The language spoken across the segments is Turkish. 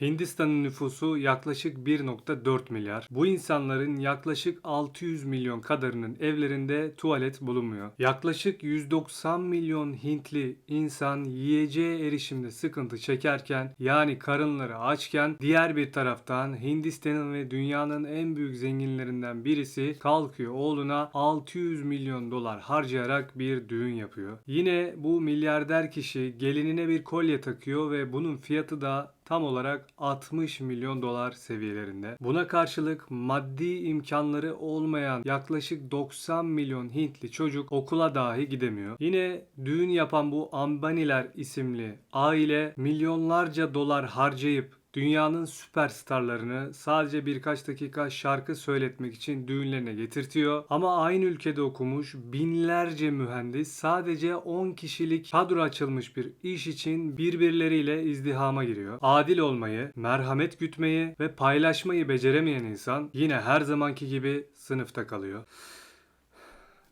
Hindistan'ın nüfusu yaklaşık 1.4 milyar. Bu insanların yaklaşık 600 milyon kadarının evlerinde tuvalet bulunmuyor. Yaklaşık 190 milyon Hintli insan yiyeceğe erişimde sıkıntı çekerken yani karınları açken diğer bir taraftan Hindistan'ın ve dünyanın en büyük zenginlerinden birisi kalkıyor oğluna 600 milyon dolar harcayarak bir düğün yapıyor. Yine bu milyarder kişi gelinine bir kolye takıyor ve bunun fiyatı da tam olarak 60 milyon dolar seviyelerinde. Buna karşılık maddi imkanları olmayan yaklaşık 90 milyon Hintli çocuk okula dahi gidemiyor. Yine düğün yapan bu Ambaniler isimli aile milyonlarca dolar harcayıp dünyanın süperstarlarını sadece birkaç dakika şarkı söyletmek için düğünlerine getirtiyor. Ama aynı ülkede okumuş binlerce mühendis sadece 10 kişilik kadro açılmış bir iş için birbirleriyle izdihama giriyor. Adil olmayı, merhamet gütmeyi ve paylaşmayı beceremeyen insan yine her zamanki gibi sınıfta kalıyor.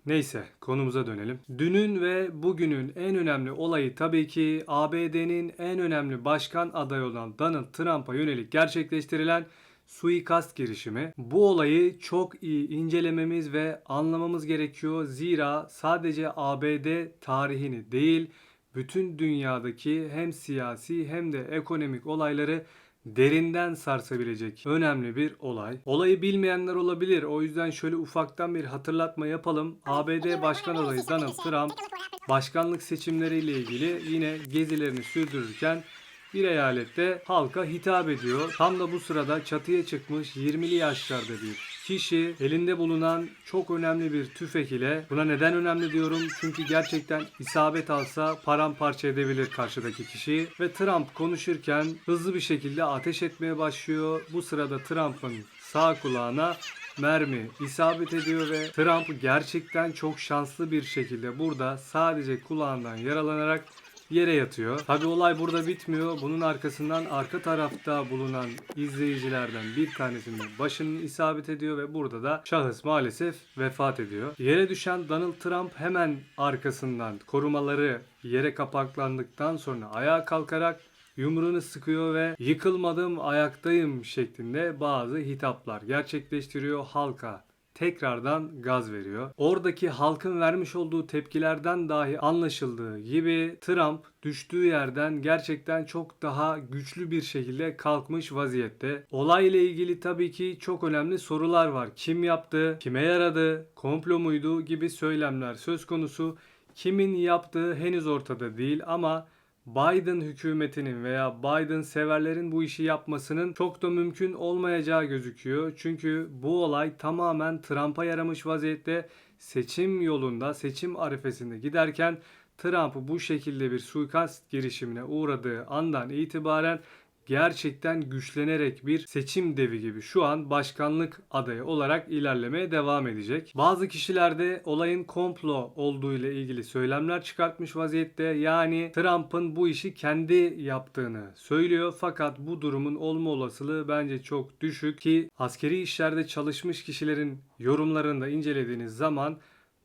Neyse konumuza dönelim. Dünün ve bugünün en önemli olayı tabii ki ABD'nin en önemli başkan adayı olan Donald Trump'a yönelik gerçekleştirilen suikast girişimi. Bu olayı çok iyi incelememiz ve anlamamız gerekiyor. Zira sadece ABD tarihini değil, bütün dünyadaki hem siyasi hem de ekonomik olayları derinden sarsabilecek önemli bir olay. Olayı bilmeyenler olabilir. O yüzden şöyle ufaktan bir hatırlatma yapalım. ABD Başkan adayı Donald Trump başkanlık seçimleriyle ilgili yine gezilerini sürdürürken bir eyalette halka hitap ediyor. Tam da bu sırada çatıya çıkmış 20'li yaşlarda bir kişi elinde bulunan çok önemli bir tüfek ile buna neden önemli diyorum çünkü gerçekten isabet alsa paramparça edebilir karşıdaki kişiyi ve Trump konuşurken hızlı bir şekilde ateş etmeye başlıyor. Bu sırada Trump'ın sağ kulağına mermi isabet ediyor ve Trump gerçekten çok şanslı bir şekilde burada sadece kulağından yaralanarak yere yatıyor. Tabi olay burada bitmiyor. Bunun arkasından arka tarafta bulunan izleyicilerden bir tanesinin başının isabet ediyor ve burada da şahıs maalesef vefat ediyor. Yere düşen Donald Trump hemen arkasından korumaları yere kapaklandıktan sonra ayağa kalkarak yumruğunu sıkıyor ve yıkılmadım ayaktayım şeklinde bazı hitaplar gerçekleştiriyor halka tekrardan gaz veriyor. Oradaki halkın vermiş olduğu tepkilerden dahi anlaşıldığı gibi Trump düştüğü yerden gerçekten çok daha güçlü bir şekilde kalkmış vaziyette. Olayla ilgili tabii ki çok önemli sorular var. Kim yaptı? Kime yaradı? Komplo muydu? gibi söylemler söz konusu. Kimin yaptığı henüz ortada değil ama Biden hükümetinin veya Biden severlerin bu işi yapmasının çok da mümkün olmayacağı gözüküyor. Çünkü bu olay tamamen Trump'a yaramış vaziyette seçim yolunda, seçim arifesinde giderken Trump'ı bu şekilde bir suikast girişimine uğradığı andan itibaren gerçekten güçlenerek bir seçim devi gibi şu an başkanlık adayı olarak ilerlemeye devam edecek. Bazı kişiler de olayın komplo olduğu ile ilgili söylemler çıkartmış vaziyette. Yani Trump'ın bu işi kendi yaptığını söylüyor fakat bu durumun olma olasılığı bence çok düşük ki askeri işlerde çalışmış kişilerin yorumlarını da incelediğiniz zaman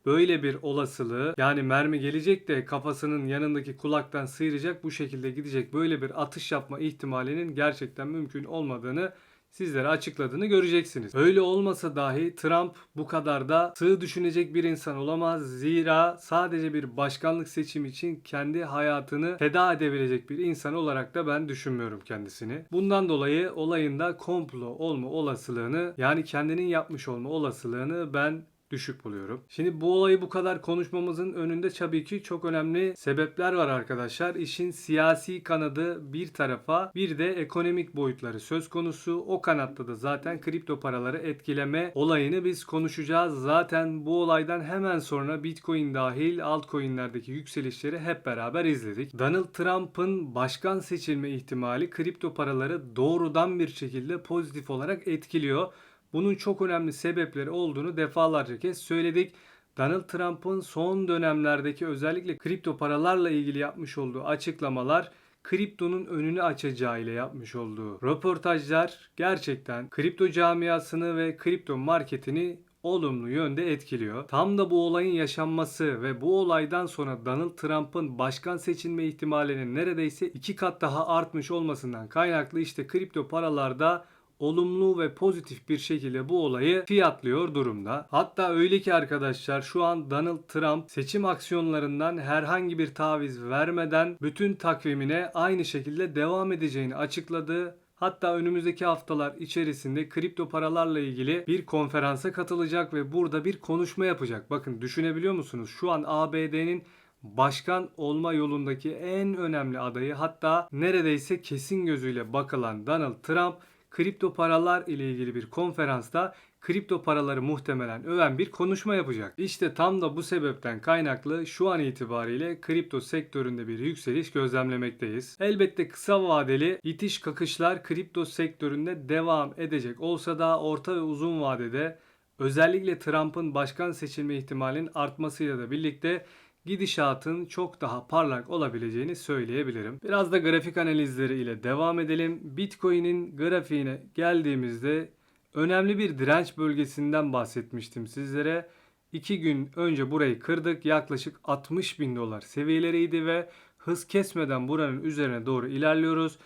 böyle bir olasılığı yani mermi gelecek de kafasının yanındaki kulaktan sıyıracak bu şekilde gidecek böyle bir atış yapma ihtimalinin gerçekten mümkün olmadığını sizlere açıkladığını göreceksiniz. Öyle olmasa dahi Trump bu kadar da sığ düşünecek bir insan olamaz. Zira sadece bir başkanlık seçimi için kendi hayatını feda edebilecek bir insan olarak da ben düşünmüyorum kendisini. Bundan dolayı olayında komplo olma olasılığını yani kendinin yapmış olma olasılığını ben düşük buluyorum. Şimdi bu olayı bu kadar konuşmamızın önünde tabii ki çok önemli sebepler var arkadaşlar. İşin siyasi kanadı bir tarafa bir de ekonomik boyutları söz konusu. O kanatta da zaten kripto paraları etkileme olayını biz konuşacağız. Zaten bu olaydan hemen sonra Bitcoin dahil altcoin'lerdeki yükselişleri hep beraber izledik. Donald Trump'ın başkan seçilme ihtimali kripto paraları doğrudan bir şekilde pozitif olarak etkiliyor. Bunun çok önemli sebepleri olduğunu defalarca kez söyledik. Donald Trump'ın son dönemlerdeki özellikle kripto paralarla ilgili yapmış olduğu açıklamalar kriptonun önünü açacağı ile yapmış olduğu röportajlar gerçekten kripto camiasını ve kripto marketini olumlu yönde etkiliyor. Tam da bu olayın yaşanması ve bu olaydan sonra Donald Trump'ın başkan seçilme ihtimalinin neredeyse iki kat daha artmış olmasından kaynaklı işte kripto paralarda olumlu ve pozitif bir şekilde bu olayı fiyatlıyor durumda. Hatta öyle ki arkadaşlar şu an Donald Trump seçim aksiyonlarından herhangi bir taviz vermeden bütün takvimine aynı şekilde devam edeceğini açıkladı. Hatta önümüzdeki haftalar içerisinde kripto paralarla ilgili bir konferansa katılacak ve burada bir konuşma yapacak. Bakın düşünebiliyor musunuz? Şu an ABD'nin başkan olma yolundaki en önemli adayı hatta neredeyse kesin gözüyle bakılan Donald Trump kripto paralar ile ilgili bir konferansta kripto paraları muhtemelen öven bir konuşma yapacak. İşte tam da bu sebepten kaynaklı şu an itibariyle kripto sektöründe bir yükseliş gözlemlemekteyiz. Elbette kısa vadeli itiş kakışlar kripto sektöründe devam edecek olsa da orta ve uzun vadede özellikle Trump'ın başkan seçilme ihtimalinin artmasıyla da birlikte gidişatın çok daha parlak olabileceğini söyleyebilirim. Biraz da grafik analizleri ile devam edelim. Bitcoin'in grafiğine geldiğimizde önemli bir direnç bölgesinden bahsetmiştim sizlere. 2 gün önce burayı kırdık. Yaklaşık 60 bin dolar seviyeleriydi ve hız kesmeden buranın üzerine doğru ilerliyoruz.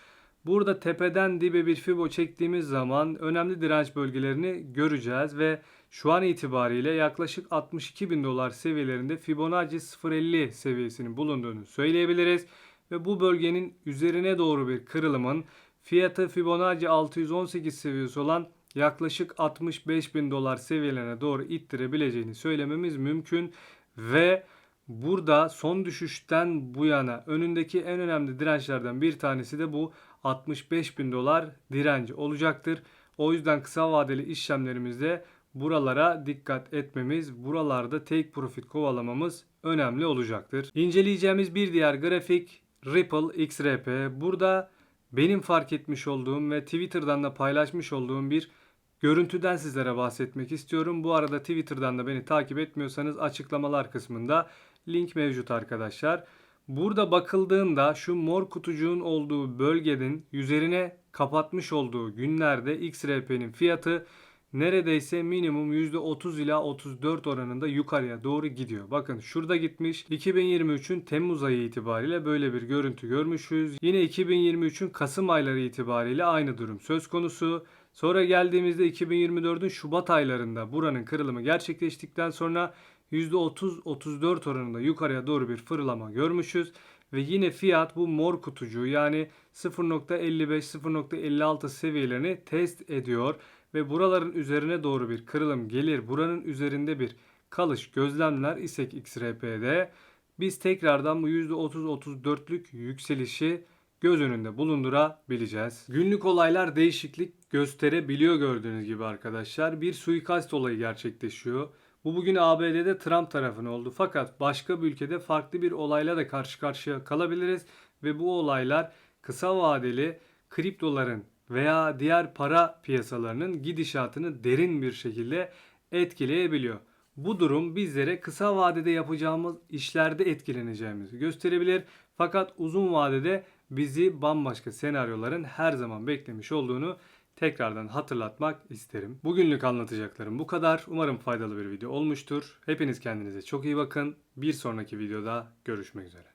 Burada tepeden dibe bir fibo çektiğimiz zaman önemli direnç bölgelerini göreceğiz ve şu an itibariyle yaklaşık 62 bin dolar seviyelerinde Fibonacci 0.50 seviyesinin bulunduğunu söyleyebiliriz. Ve bu bölgenin üzerine doğru bir kırılımın fiyatı Fibonacci 618 seviyesi olan yaklaşık 65 bin dolar seviyelerine doğru ittirebileceğini söylememiz mümkün. Ve burada son düşüşten bu yana önündeki en önemli dirençlerden bir tanesi de bu 65 bin dolar direnci olacaktır. O yüzden kısa vadeli işlemlerimizde buralara dikkat etmemiz, buralarda take profit kovalamamız önemli olacaktır. İnceleyeceğimiz bir diğer grafik Ripple XRP. Burada benim fark etmiş olduğum ve Twitter'dan da paylaşmış olduğum bir görüntüden sizlere bahsetmek istiyorum. Bu arada Twitter'dan da beni takip etmiyorsanız açıklamalar kısmında link mevcut arkadaşlar. Burada bakıldığında şu mor kutucuğun olduğu bölgenin üzerine kapatmış olduğu günlerde XRP'nin fiyatı neredeyse minimum %30 ila 34 oranında yukarıya doğru gidiyor. Bakın şurada gitmiş. 2023'ün Temmuz ayı itibariyle böyle bir görüntü görmüşüz. Yine 2023'ün Kasım ayları itibariyle aynı durum söz konusu. Sonra geldiğimizde 2024'ün Şubat aylarında buranın kırılımı gerçekleştikten sonra %30-34 oranında yukarıya doğru bir fırlama görmüşüz. Ve yine fiyat bu mor kutucuğu yani 0.55-0.56 seviyelerini test ediyor. Ve buraların üzerine doğru bir kırılım gelir. Buranın üzerinde bir kalış gözlemler isek XRP'de biz tekrardan bu %30-34'lük yükselişi göz önünde bulundurabileceğiz. Günlük olaylar değişiklik gösterebiliyor gördüğünüz gibi arkadaşlar. Bir suikast olayı gerçekleşiyor. Bu bugün ABD'de Trump tarafına oldu. Fakat başka bir ülkede farklı bir olayla da karşı karşıya kalabiliriz. Ve bu olaylar kısa vadeli kriptoların veya diğer para piyasalarının gidişatını derin bir şekilde etkileyebiliyor. Bu durum bizlere kısa vadede yapacağımız işlerde etkileneceğimizi gösterebilir. Fakat uzun vadede bizi bambaşka senaryoların her zaman beklemiş olduğunu tekrardan hatırlatmak isterim. Bugünlük anlatacaklarım bu kadar. Umarım faydalı bir video olmuştur. Hepiniz kendinize çok iyi bakın. Bir sonraki videoda görüşmek üzere.